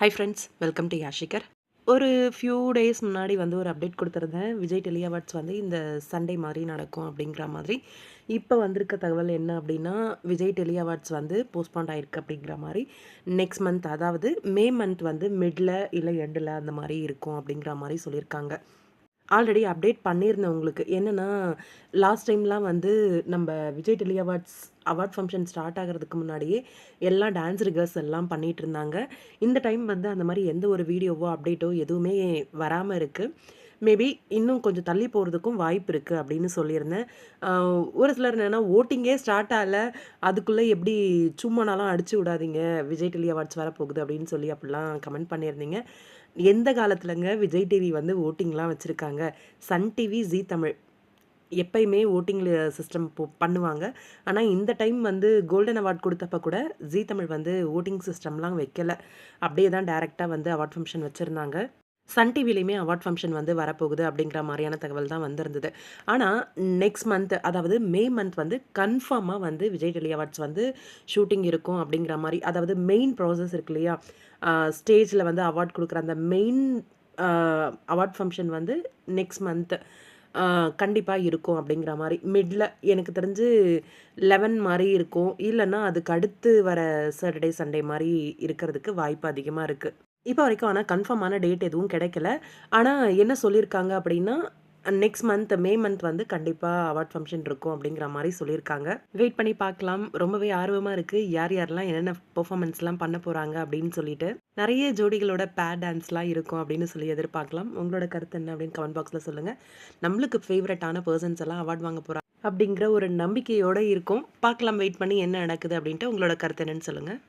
High friends welcome to யாஷிகர் ஒரு few days முன்னாடி வந்து ஒரு அப்டேட் கொடுத்துருந்தேன். விஜய் டெலி அவார்ட்ஸ் வந்து இந்த சண்டே மாதிரி நடக்கும் அப்படிங்கிற மாதிரி. இப்போ வந்திருக்க தகவல் என்ன அப்படின்னா விஜய் டெலி அவார்ட்ஸ் வந்து போஸ்ட்பாண்ட் ஆகிருக்கு அப்படிங்கிற மாதிரி. நெக்ஸ்ட் மந்த் அதாவது மே மந்த் வந்து மிடில் இல்லை எண்டில் அந்த மாதிரி இருக்கும் அப்படிங்கிற மாதிரி சொல்லியிருக்காங்க. ஆல்ரெடி அப்டேட் பண்ணியிருந்தேன் உங்களுக்கு என்னென்னா லாஸ்ட் டைம்லாம் வந்து நம்ம Vijay tele awards award function start ஆகிறதுக்கு முன்னாடியே எல்லா டான்ஸ் ரிகர்ஸ் எல்லாம் பண்ணிகிட்டு இருந்தாங்க. இந்த டைம் வந்து அந்த மாதிரி எந்த ஒரு வீடியோவோ அப்டேட்டோ எதுவுமே வராமல் இருக்குது மேபி இன்னும் கொஞ்சம் தள்ளி போகிறதுக்கும் வாய்ப்பு இருக்குது அப்படின்னு சொல்லியிருந்தேன். ஒரு சிலர் என்னென்னா ஓட்டிங்கே ஸ்டார்ட் ஆகல. அதுக்குள்ளே எப்படி சும்மானாலும் அடிச்சு விடாதீங்க. விஜய் டெலி அவார்ட்ஸ் வரப்போகுது அப்படின்னு சொல்லி அப்படிலாம் கமெண்ட் பண்ணியிருந்தீங்க. எந்த காலத்துலங்க விஜய் டிவி வந்து ஓட்டிங்லாம் வச்சுருக்காங்க? சன் டிவி ஜீ தமிழ் எப்பயுமே ஓட்டிங் சிஸ்டம் பண்ணுவாங்க. ஆனால் இந்த டைம் வந்து கோல்டன் அவார்ட் கொடுத்தப்ப கூட ஜீ தமிழ் வந்து ஓட்டிங் சிஸ்டம்லாம் வைக்கல. அப்படியே தான் டேரெக்டாக வந்து அவார்ட் ஃபங்க்ஷன் வச்சுருந்தாங்க. சன் டிவிலையுமே அவார்ட் ஃபங்க்ஷன் வந்து வரப்போகுது அப்படிங்கிற மாதிரியான தகவல் தான் வந்திருந்தது. ஆனால் நெக்ஸ்ட் மந்த் அதாவது மே மந்த் வந்து கன்ஃபார்மாக வந்து விஜய் டெலி அவார்ட்ஸ் வந்து ஷூட்டிங் இருக்கும் அப்படிங்கிற மாதிரி அதாவது மெயின் ப்ராசஸ் இருக்கு இல்லையா? ஸ்டேஜில் வந்து அவார்ட் கொடுக்குற அந்த மெயின் அவார்ட் ஃபங்க்ஷன் வந்து நெக்ஸ்ட் மந்த் கண்டிப்பாக இருக்கும் அப்படிங்கிற மாதிரி. மிடில் எனக்கு தெரிஞ்சு லெவன் மாதிரி இருக்கும். இல்லைன்னா அதுக்கு அடுத்து வர சாட்டர்டே சண்டே மாதிரி இருக்கிறதுக்கு வாய்ப்பு அதிகமாக இருக்குது இப்போ வரைக்கும் ஆனால் கன்ஃபார்மான டேட் எதுவும் கிடைக்கல. ஆனால் என்ன சொல்லியிருக்காங்க அப்படின்னா நெக்ஸ்ட் மந்த் மே மந்த் வந்து கண்டிப்பாக அவார்ட் ஃபங்க்ஷன் இருக்கும் அப்படிங்கிற மாதிரி சொல்லியிருக்காங்க வெயிட் பண்ணி பார்க்கலாம். ரொம்பவே ஆர்வமாக இருக்குது யார் யாரெல்லாம் என்னென்ன பெர்ஃபார்மன்ஸ்லாம் பண்ண போகிறாங்க அப்படின்னு சொல்லிட்டு. நிறைய ஜோடிகளோட பேட் டான்ஸ்லாம் இருக்கும் அப்படின்னு சொல்லி எதிர்பார்க்கலாம். உங்களோட கருத்து என்ன அப்படின்னு கமெண்ட் பாக்ஸில் சொல்லுங்கள் நம்மளுக்கு ஃபேவரட்டான பர்சன்ஸ் எல்லாம் அவார்ட் வாங்க போகிறாங்க அப்படிங்கிற ஒரு நம்பிக்கையோடு இருக்கும். பார்க்கலாம் வெயிட் பண்ணி என்ன நடக்குது அப்படின்ட்டு உங்களோட கருத்து என்னன்னு சொல்லுங்கள்